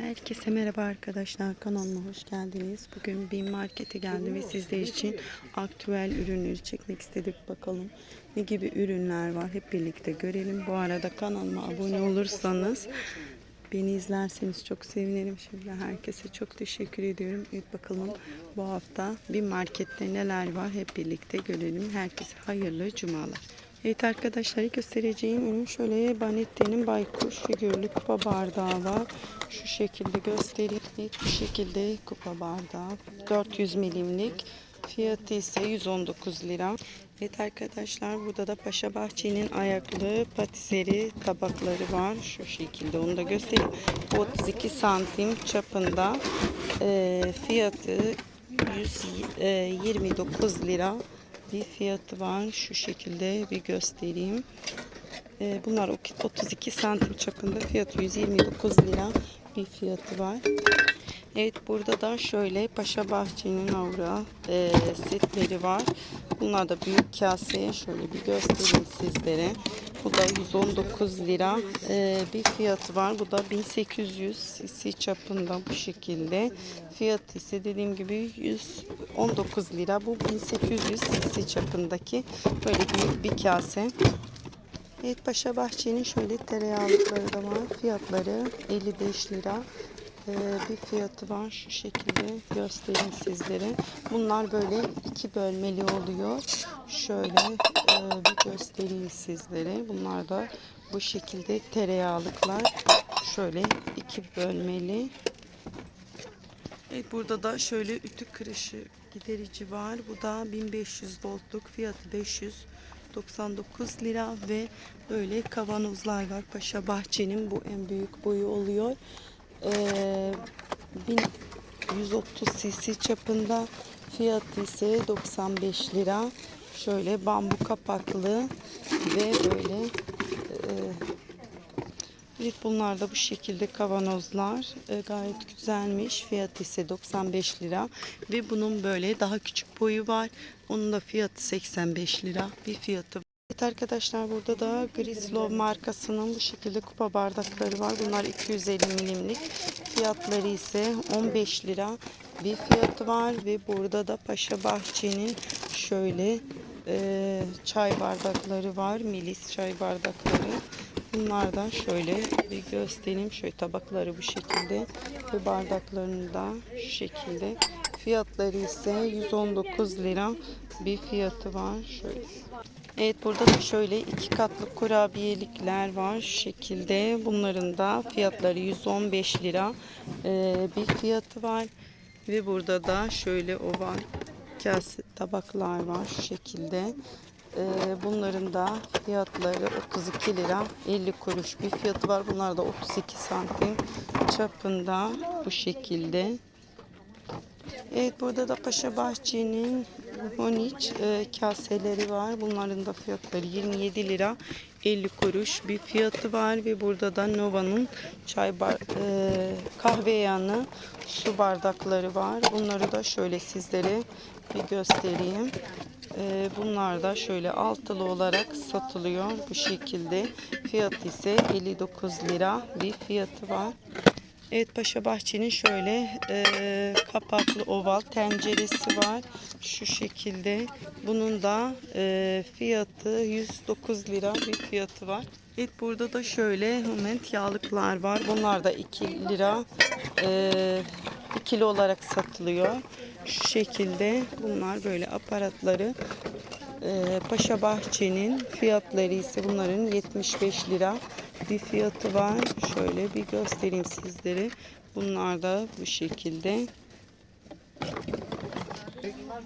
Herkese merhaba arkadaşlar kanalıma hoş geldiniz. Bugün bir markete geldim ve sizler için aktüel ürünleri çekmek istedik. Bakalım ne gibi ürünler var hep birlikte görelim. Bu arada kanalıma abone olursanız beni izlerseniz çok sevinirim. Şimdi herkese çok teşekkür ediyorum. Evet bakalım bu hafta bir markette neler var hep birlikte görelim. Herkese hayırlı cumalar. Evet arkadaşlar göstereceğim ürün şöyle Banette'nin baykuş figürlü kupa bardağı var. Şu şekilde göstereyim. Evet, bu şekilde kupa bardağı 400 milimlik. Fiyatı ise 119 lira. Evet arkadaşlar burada da Paşa Bahçe'nin ayaklı patiseri tabakları var. Şu şekilde onu da göstereyim. 32 santim çapında. Ee, fiyatı 129 lira bir fiyatı var. Şu şekilde bir göstereyim. Ee, bunlar 32 santim çapında fiyatı 129 lira bir fiyatı var. Evet burada da şöyle Paşa Bahçe'nin avra e, setleri var. Bunlar da büyük kaseye şöyle bir göstereyim sizlere. Bu da 119 lira e, bir fiyatı var. Bu da 1800 cc çapında bu şekilde. Fiyatı ise dediğim gibi 119 lira. Bu 1800 cc çapındaki böyle büyük bir kase. Evet Paşa Bahçe'nin şöyle tereyağlıkları da var. Fiyatları 55 lira. Ee, bir fiyatı var. Şu şekilde göstereyim sizlere. Bunlar böyle iki bölmeli oluyor. Şöyle e, bir göstereyim sizlere. Bunlar da bu şekilde tereyağlıklar. Şöyle iki bölmeli. Evet burada da şöyle ütü kırışı giderici var. Bu da 1500 voltluk. Fiyatı 599 lira ve böyle kavanozlar var. Paşa Bahçe'nin bu en büyük boyu oluyor. Ee, 1130 cc çapında fiyatı ise 95 lira. Şöyle bambu kapaklı ve böyle e, bunlar da bu şekilde kavanozlar. E, gayet güzelmiş. Fiyatı ise 95 lira. Ve bunun böyle daha küçük boyu var. Onun da fiyatı 85 lira. Bir fiyatı. Evet arkadaşlar burada da Grislov markasının bu şekilde kupa bardakları var. Bunlar 250 milimlik. Fiyatları ise 15 lira bir fiyatı var. Ve burada da Paşa Bahçe'nin şöyle e, çay bardakları var. Milis çay bardakları. Bunlardan şöyle bir göstereyim. Şöyle tabakları bu şekilde ve bardaklarını da şu şekilde. Fiyatları ise 119 lira bir fiyatı var. Şöyle. Evet burada da şöyle iki katlı kurabiyelikler var şu şekilde. Bunların da fiyatları 115 lira ee, bir fiyatı var. Ve burada da şöyle oval kase tabaklar var şu şekilde. Ee, bunların da fiyatları 32 lira 50 kuruş bir fiyatı var. Bunlar da 32 santim çapında bu şekilde. Evet burada da Paşa Bahçe'nin Honiç e, kaseleri var. Bunların da fiyatları 27 lira 50 kuruş bir fiyatı var ve burada da Nova'nın çay bar, e, kahve yanı su bardakları var. Bunları da şöyle sizlere bir göstereyim. E, bunlar da şöyle altılı olarak satılıyor bu şekilde. Fiyatı ise 59 lira bir fiyatı var. Evet Paşa Bahçe'nin şöyle e, kapaklı oval tenceresi var. Şu şekilde. Bunun da e, fiyatı 109 lira bir fiyatı var. Evet burada da şöyle moment yağlıklar var. Bunlar da 2 lira e, ikili olarak satılıyor. Şu şekilde bunlar böyle aparatları. E, Paşa Bahçe'nin fiyatları ise bunların 75 lira bir fiyatı var. Şöyle bir göstereyim sizlere. Bunlar da bu şekilde.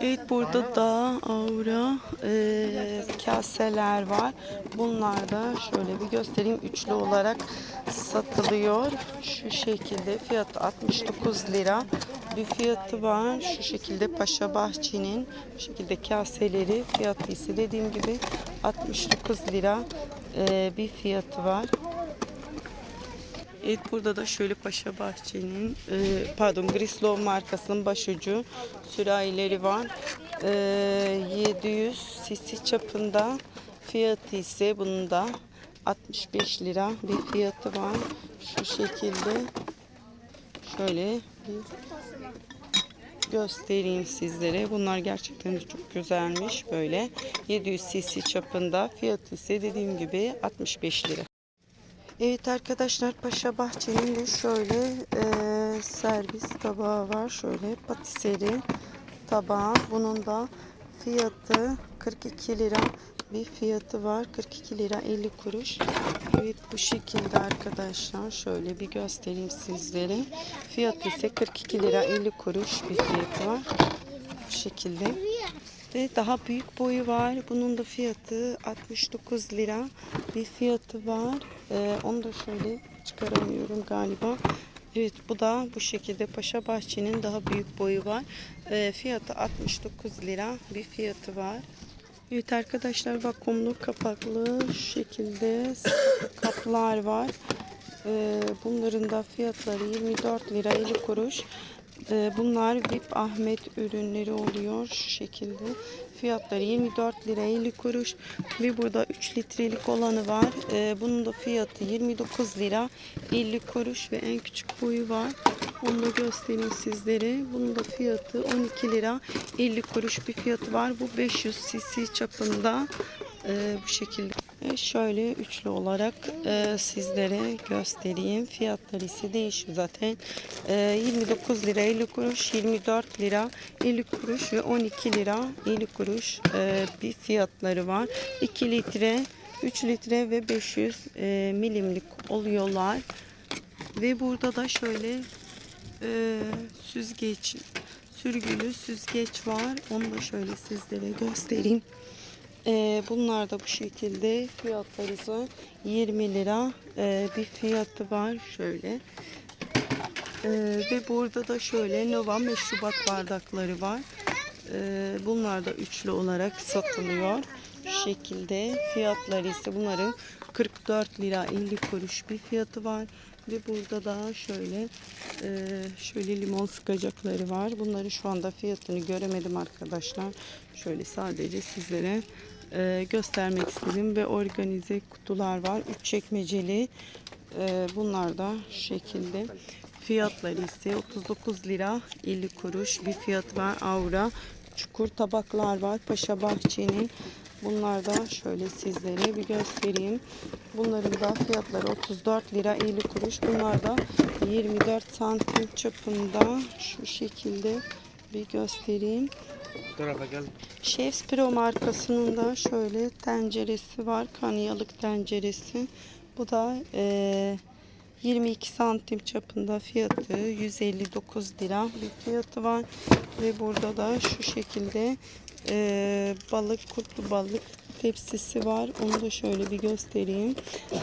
Evet burada da aura e, kaseler var. Bunlar da şöyle bir göstereyim. Üçlü olarak satılıyor. Şu şekilde fiyatı 69 lira bir fiyatı var. Şu şekilde Paşa Bahçe'nin şekilde kaseleri fiyatı ise dediğim gibi 69 lira e, bir fiyatı var. Evet burada da şöyle Paşa Bahçe'nin e, pardon Grislov markasının başucu sürahileri var. E, 700 cc çapında fiyatı ise bunun da 65 lira bir fiyatı var. Şu şekilde Şöyle bir göstereyim sizlere. Bunlar gerçekten çok güzelmiş. Böyle 700 cc çapında. Fiyatı ise dediğim gibi 65 lira. Evet arkadaşlar Paşa Bahçe'nin de şöyle e, servis tabağı var. Şöyle patiseri tabağı. Bunun da fiyatı 42 lira bir fiyatı var. 42 lira 50 kuruş. Evet bu şekilde arkadaşlar. Şöyle bir göstereyim sizlere. Fiyatı ise 42 lira 50 kuruş bir fiyatı var. Bu şekilde. Ve daha büyük boyu var. Bunun da fiyatı 69 lira bir fiyatı var. Ee, onu da şöyle çıkaramıyorum galiba. Evet bu da bu şekilde Paşa Bahçe'nin daha büyük boyu var. Ee, fiyatı 69 lira bir fiyatı var. Evet arkadaşlar vakumlu kapaklı şu şekilde kaplar var. Ee, bunların da fiyatları 24 lira 50 kuruş. Ee, bunlar VIP Ahmet ürünleri oluyor şu şekilde. Fiyatları 24 lira 50 kuruş. Ve burada 3 litrelik olanı var. Ee, bunun da fiyatı 29 lira 50 kuruş ve en küçük boyu var. Onu da göstereyim sizlere. Bunun da fiyatı 12 lira 50 kuruş bir fiyatı var. Bu 500 cc çapında Ee, bu şekilde. Ve şöyle üçlü olarak e, sizlere göstereyim. Fiyatları ise değişiyor zaten. E, 29 lira 50 kuruş, 24 lira 50 kuruş ve 12 lira 50 kuruş e, bir fiyatları var. 2 litre, 3 litre ve 500 e, milimlik oluyorlar. Ve burada da şöyle e, süzgeç, sürgülü süzgeç var. Onu da şöyle sizlere göstereyim. Ee, bunlar da bu şekilde fiyatları ise 20 lira ee, bir fiyatı var şöyle. Ee, ve burada da şöyle Nova meşrubat bardakları var. Ee, bunlar da üçlü olarak satılıyor. Şu şekilde fiyatları ise bunların 44 lira 50 kuruş bir fiyatı var. Ve burada da şöyle e, şöyle limon sıkacakları var. Bunları şu anda fiyatını göremedim arkadaşlar. Şöyle sadece sizlere e, göstermek istedim ve organize kutular var. Üç çekmeceli. E, bunlar da şekilde. Fiyatları ise 39 lira 50 kuruş bir fiyat var. Aura çukur tabaklar var. Paşa Bahçe'nin. Bunlar da şöyle sizlere bir göstereyim. Bunların da fiyatları 34 lira 50 kuruş. Bunlar da 24 santim çapında şu şekilde bir göstereyim. Bu tarafa gel. Chef's Pro markasının da şöyle tenceresi var. Kanyalık tenceresi. Bu da eee, 22 santim çapında fiyatı 159 lira bir fiyatı var. Ve burada da şu şekilde eee, balık, kurtlu balık tepsisi var. Onu da şöyle bir göstereyim.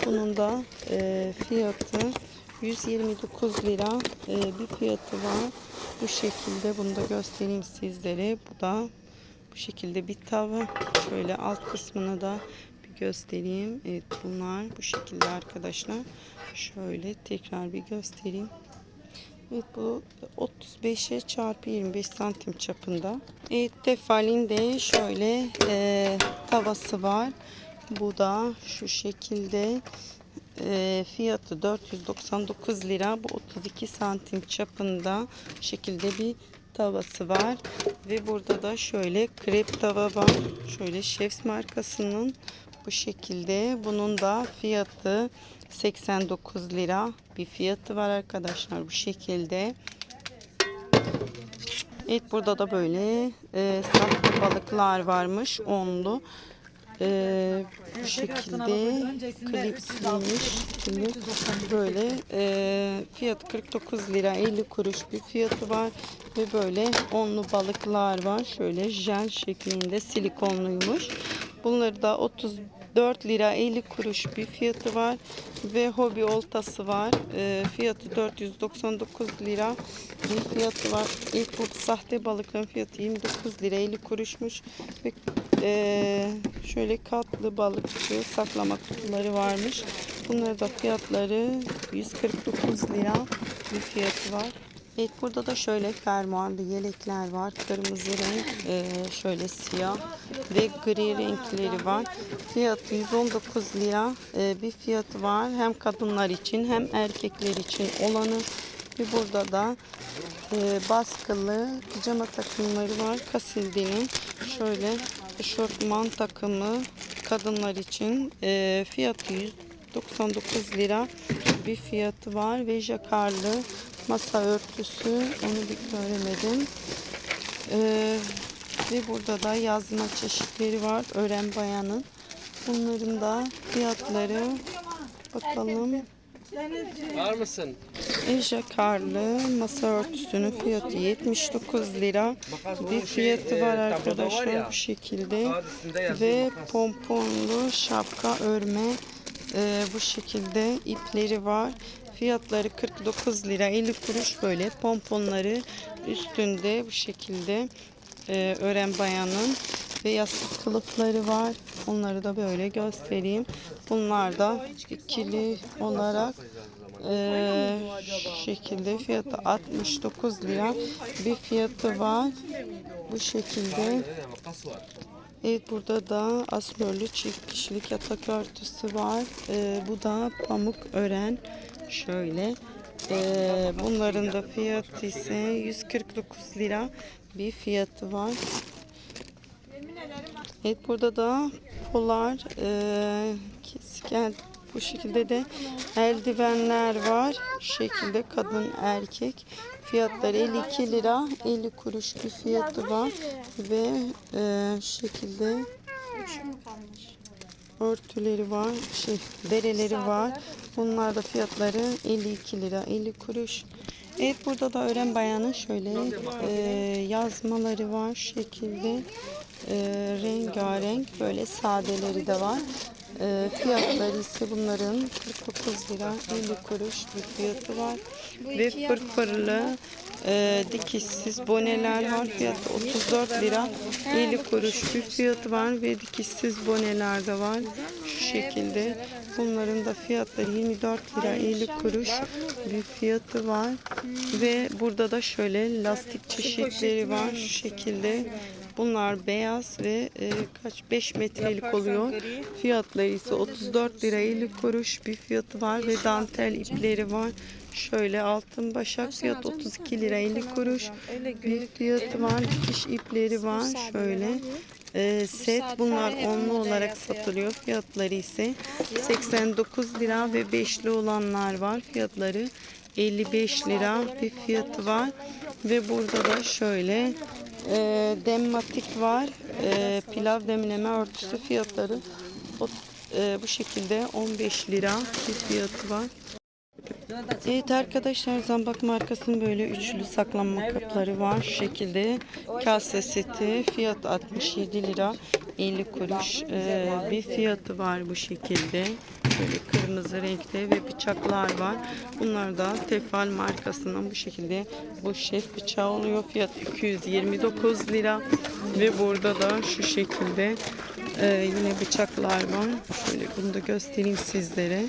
Bunun da eee, fiyatı 129 lira eee, bir fiyatı var. Bu şekilde bunu da göstereyim sizlere. Bu da bu şekilde bir tava. Şöyle alt kısmını da bir göstereyim. Evet bunlar bu şekilde arkadaşlar. Şöyle tekrar bir göstereyim. Evet bu 35'e çarpı 25 santim çapında. Evet tefalin şöyle e, tavası var. Bu da şu şekilde e, fiyatı 499 lira. Bu 32 santim çapında şekilde bir tavası var. Ve burada da şöyle krep tava var. Şöyle Chefs markasının bu şekilde. Bunun da fiyatı 89 lira bir fiyatı var arkadaşlar bu şekilde. Evet burada da böyle e, sahte balıklar varmış onlu. E, bu şekilde klipsliymiş. Böyle e, fiyatı 49 lira 50 kuruş bir fiyatı var. Ve böyle onlu balıklar var. Şöyle jel şeklinde silikonluymuş. Bunları da 34 lira 50 kuruş bir fiyatı var. Ve hobi oltası var. E, fiyatı 499 lira bir fiyatı var. İlk bu sahte balıkların fiyatı 29 lira 50 kuruşmuş. Ve e, şöyle katlı balıkçı saklama kutuları varmış. Bunları da fiyatları 149 lira bir fiyatı var. Evet burada da şöyle fermuarlı yelekler var. Kırmızı renk, e, şöyle siyah ve gri renkleri var. Fiyatı 119 lira e, bir fiyatı var. Hem kadınlar için hem erkekler için olanı Ve burada da e, baskılı pijama takımları var. Casilde'nin şöyle eşortman takımı kadınlar için e, fiyatı 199 lira bir fiyatı var ve jakarlı masa örtüsü onu bir göremedim. E, ve burada da yazma çeşitleri var öğren bayanın. Bunların da fiyatları bakalım. Var mısın? Eja karlı masa örtüsünün fiyatı 79 lira. Bir fiyatı var arkadaşlar bu şekilde. Ve pomponlu şapka örme e, bu şekilde ipleri var. Fiyatları 49 lira 50 kuruş böyle pomponları üstünde bu şekilde e, ören bayanın ve yastık kılıfları var. Onları da böyle göstereyim. Bunlar da ikili olarak e, şekilde fiyatı 69 lira bir fiyatı var. Bu şekilde? Evet burada da asmörlü çift kişilik yatak örtüsü var. Ee, bu da pamuk ören. Şöyle. Ee, bunların da fiyatı ise 149 lira bir fiyatı var. Evet burada da polar e, kesken bu şekilde de eldivenler var. Şekilde kadın erkek. Fiyatları 52 lira 50 kuruş bir fiyatı var ve e, şekilde örtüleri var, şey dereleri var. Bunlar da fiyatları 52 lira 50 kuruş. Evet burada da öğren bayanın şöyle e, yazmaları var şekilde e, rengarenk böyle sadeleri de var. E, fiyatları ise bunların 49 lira 50 kuruş bir fiyatı var. Ve fırfırlı e, dikişsiz boneler var. Fiyatı 34 lira 50 kuruş bir fiyatı var ve dikişsiz boneler de var. Şu şekilde. Bunların da fiyatları 24 lira 50 kuruş bir fiyatı var. Ve burada da şöyle lastik çeşitleri var şu şekilde. Bunlar beyaz ve e, kaç 5 metrelik oluyor. Fiyatları ise 34 lira 50 kuruş bir fiyatı var ve dantel ipleri var. Şöyle altın başak fiyat 32 lira 50 kuruş bir fiyatı var. Dikiş ipleri var. Şöyle e, set bunlar onlu olarak satılıyor. Fiyatları ise 89 lira ve beşli olanlar var. Fiyatları 55 lira bir fiyatı var. Ve burada da şöyle e, demmatik var. E, pilav demleme örtüsü fiyatları o, e, bu şekilde 15 lira bir fiyatı var. Evet arkadaşlar Zambak markasının böyle üçlü saklanma kapları var. Şu şekilde kase seti fiyat 67 lira 50 kuruş Ee, bir fiyatı var bu şekilde. Böyle kırmızı renkte ve bıçaklar var. Bunlar da Tefal markasının bu şekilde bu şef bıçağı oluyor. Fiyat 229 lira ve burada da şu şekilde e, yine bıçaklar var. Şöyle bunu da göstereyim sizlere.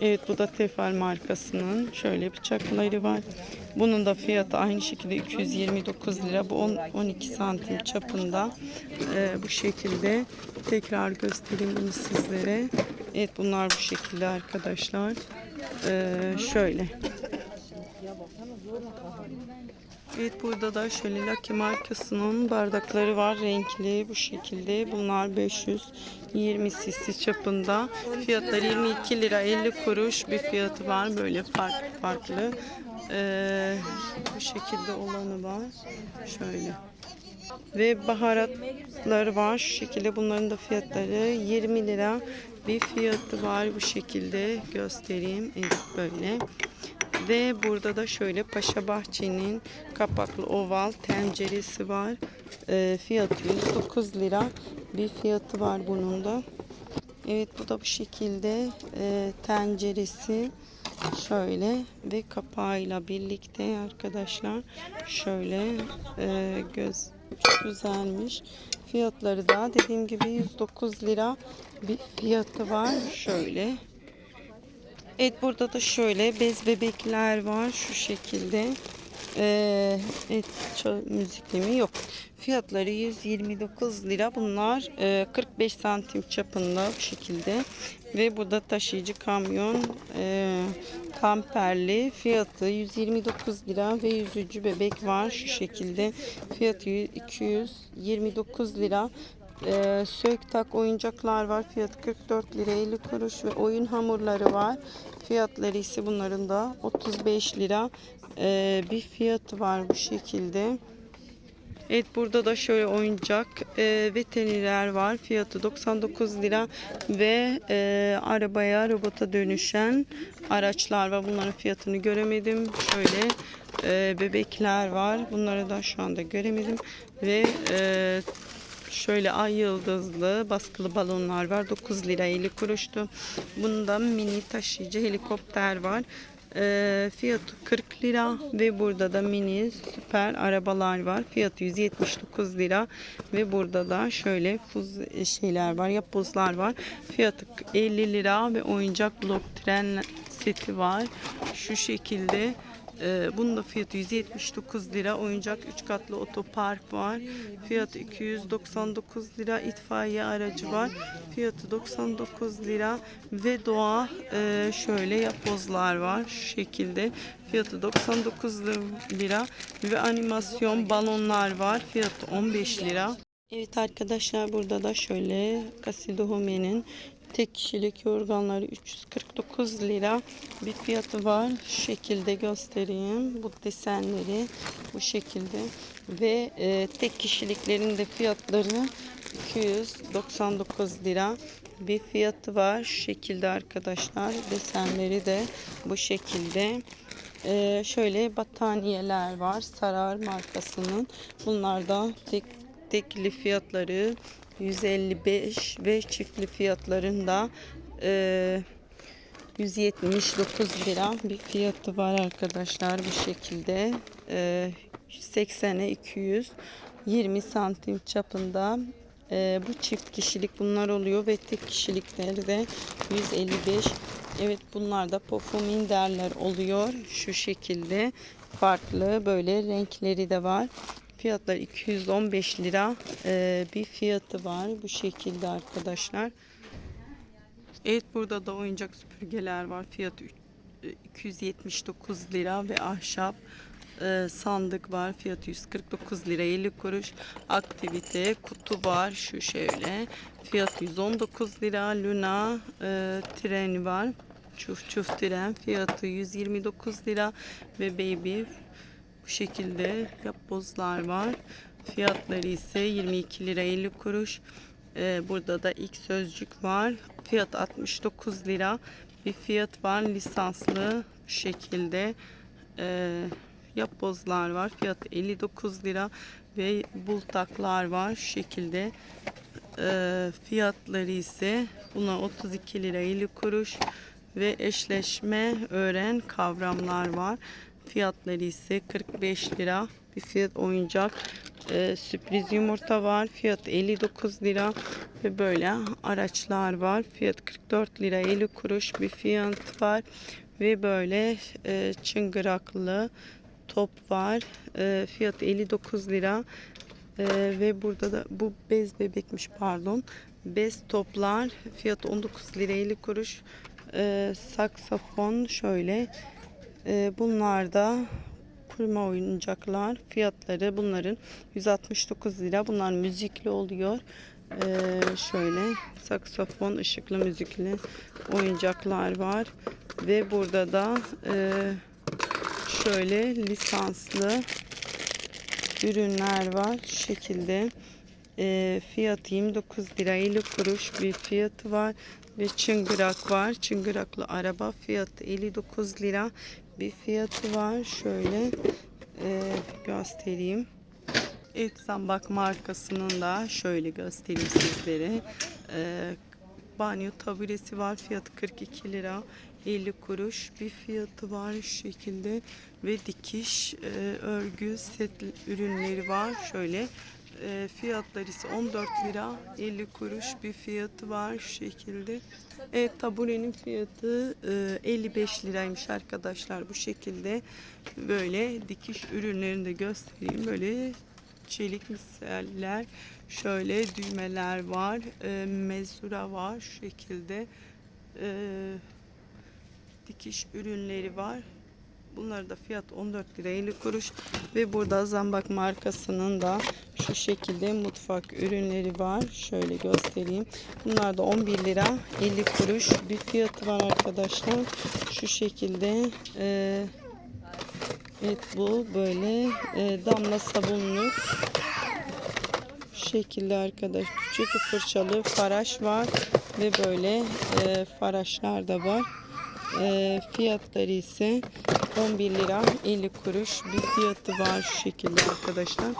Evet bu da Tefal markasının şöyle bıçakları var. Bunun da fiyatı aynı şekilde 229 lira. Bu 10, 12 santim çapında. Ee, bu şekilde tekrar göstereyim bunu sizlere. Evet bunlar bu şekilde arkadaşlar. Ee, şöyle. Evet burada da şöyle Lucky markasının bardakları var renkli bu şekilde. Bunlar 520 cc çapında. Fiyatları 22 lira 50 kuruş bir fiyatı var. Böyle farklı farklı. Ee, bu şekilde olanı var. Şöyle. Ve baharatları var şu şekilde. Bunların da fiyatları 20 lira bir fiyatı var bu şekilde göstereyim. Evet böyle. Ve burada da şöyle Paşa Bahçe'nin kapaklı oval tenceresi var. Ee, fiyatı 109 lira bir fiyatı var bunun da. Evet bu da bu şekilde e, tenceresi şöyle ve kapağıyla birlikte arkadaşlar şöyle e, göz güzelmiş. Fiyatları da dediğim gibi 109 lira bir fiyatı var. Şöyle Evet burada da şöyle bez bebekler var şu şekilde. Ee, evet, müziklemi yok. Fiyatları 129 lira. Bunlar e, 45 santim çapında bu şekilde. Ve burada taşıyıcı kamyon e, kamperli. Fiyatı 129 lira ve yüzücü bebek var şu şekilde. Fiyatı 229 lira. Ee, sök tak oyuncaklar var. Fiyatı 44 lira 50 kuruş ve oyun hamurları var. Fiyatları ise bunların da 35 lira. Ee, bir fiyatı var bu şekilde. Evet burada da şöyle oyuncak e, veteriner var. Fiyatı 99 lira ve e, arabaya robota dönüşen araçlar var. Bunların fiyatını göremedim. Şöyle e, bebekler var. Bunları da şu anda göremedim ve e, Şöyle ay yıldızlı baskılı balonlar var. 9 lira 50 kuruştu. Bunda mini taşıyıcı helikopter var. Ee, fiyatı 40 lira ve burada da mini süper arabalar var. Fiyatı 179 lira ve burada da şöyle fuz şeyler var, yapbozlar var. Fiyatı 50 lira ve oyuncak blok tren seti var. Şu şekilde ee, bunun da fiyatı 179 lira. Oyuncak 3 katlı otopark var. Fiyatı 299 lira. İtfaiye aracı var. Fiyatı 99 lira. Ve doğa e, şöyle yapbozlar var. Şu şekilde. Fiyatı 99 lira. Ve animasyon balonlar var. Fiyatı 15 lira. Evet arkadaşlar burada da şöyle Casildo Home'nin tek kişilik yorganları 349 lira bir fiyatı var. Şu şekilde göstereyim. Bu desenleri bu şekilde ve e, tek kişiliklerin de fiyatları 299 lira bir fiyatı var. Şu şekilde arkadaşlar desenleri de bu şekilde. Ee, şöyle battaniyeler var. Sarar markasının. Bunlar da tek tekli fiyatları 155 ve çiftli fiyatlarında e, 179 lira bir fiyatı var arkadaşlar bu şekilde. E, 80'e 220 santim çapında. E, bu çift kişilik bunlar oluyor ve tek kişilikleri de 155 Evet bunlar da pofuminderler oluyor. Şu şekilde farklı böyle renkleri de var fiyatlar 215 lira. E, bir fiyatı var bu şekilde arkadaşlar. Evet burada da oyuncak süpürgeler var. Fiyatı üç- e, 279 lira ve ahşap e, sandık var. Fiyatı 149 lira 50 kuruş. Aktivite kutu var şu şöyle. Fiyatı 119 lira. Luna e, treni var. Çuf çuf tren fiyatı 129 lira. Ve baby bu şekilde yapbozlar var. Fiyatları ise 22 lira 50 kuruş. Ee, burada da ilk sözcük var. Fiyat 69 lira. Bir fiyat var lisanslı bu şekilde. Ee, yapbozlar var. Fiyatı 59 lira ve bultaklar var şu şekilde. Ee, fiyatları ise buna 32 lira 50 kuruş ve eşleşme öğren kavramlar var. Fiyatları ise 45 lira. Bir fiyat oyuncak Ee, sürpriz yumurta var. Fiyat 59 lira ve böyle araçlar var. Fiyat 44 lira 50 kuruş bir fiyat var ve böyle e, çıngıraklı top var. E, fiyat 59 lira. Ee, ve burada da bu bez bebekmiş pardon. Bez toplar fiyatı 19 lira 50 kuruş. Ee, saksafon şöyle. Ee, bunlar da kurma oyuncaklar. Fiyatları bunların 169 lira. Bunlar müzikli oluyor. Ee, şöyle saksafon ışıklı müzikli oyuncaklar var. Ve burada da e, şöyle lisanslı ürünler var. Şu şekilde e, fiyatı 29 lira 50 kuruş bir fiyatı var ve çıngırak var. Çıngıraklı araba fiyatı 59 lira bir fiyatı var. Şöyle e, göstereyim. Evet Zambak markasının da şöyle göstereyim sizlere. E, banyo taburesi var. Fiyatı 42 lira 50 kuruş bir fiyatı var şu şekilde ve dikiş e, örgü set ürünleri var. Şöyle E, fiyatları ise 14 lira 50 kuruş bir fiyatı var şu şekilde. Evet taburenin fiyatı e, 55 liraymış arkadaşlar bu şekilde. Böyle dikiş ürünlerini de göstereyim. Böyle çelik misaller, şöyle düğmeler var, e, mezura var şu şekilde. E, dikiş ürünleri var. Bunlar da fiyat 14 lira 50 kuruş ve burada Zambak markasının da şu şekilde mutfak ürünleri var. Şöyle göstereyim. Bunlar da 11 lira 50 kuruş bir fiyatı var arkadaşlar. Şu şekilde e, evet bu böyle e, damla sabunlu şu şekilde arkadaş küçük fırçalı faraş var ve böyle e, faraşlar da var. E, fiyatları ise 11 lira 50 kuruş bir fiyatı var şu şekilde arkadaşlar.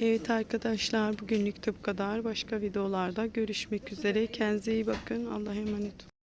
Evet arkadaşlar bugünlük de bu kadar. Başka videolarda görüşmek üzere. Kendinize iyi bakın. Allah'a emanet olun.